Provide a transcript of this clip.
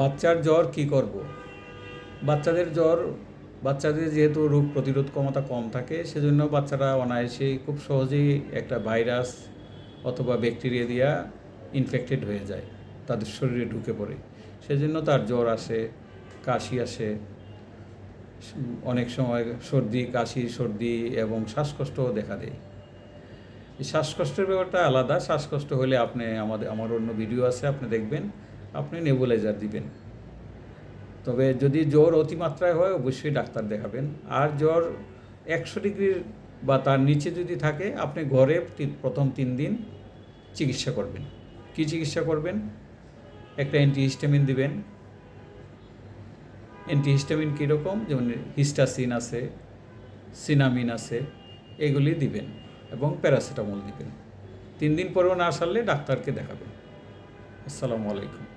বাচ্চার জ্বর কি করব? বাচ্চাদের জ্বর, বাচ্চাদের যেহেতু রোগ প্রতিরোধ ক্ষমতা কম থাকে, সেজন্য বাচ্চারা অনায়াসেই খুব সহজেই একটা ভাইরাস অথবা ব্যাকটেরিয়া দিয়া ইনফেক্টেড হয়ে যায়, তাদের শরীরে ঢুকে পড়ে। সেজন্য তার জ্বর আসে, কাশি আসে, অনেক সময় সর্দি, কাশি, সর্দি এবং শ্বাসকষ্টও দেখা দেয়। শ্বাসকষ্টের ব্যাপারটা আলাদা, শ্বাসকষ্ট হলে আপনি আমাদের, আমার অন্য ভিডিও আছে, আপনি দেখবেন। আপনি নেবুলাইজার দিবেন। তবে যদি জ্বর অতিমাত্রায় হয়, অবশ্যই ডাক্তার দেখাবেন। আর জ্বর একশো ডিগ্রির বা তার নিচে যদি থাকে, আপনি ঘরে প্রথম তিন দিন চিকিৎসা করবেন। কি চিকিৎসা করবেন? একটা অ্যান্টিহিস্টামিন দিবেন। অ্যান্টিহিস্টামিন কীরকম? যেমন হিস্টাসিন আছে, সিনামিন আছে, এগুলি দিবেন এবং প্যারাসিটামল দিবেন। তিন দিন পরেও না সারলে ডাক্তারকে দেখাবেন। আসসালামু আলাইকুম।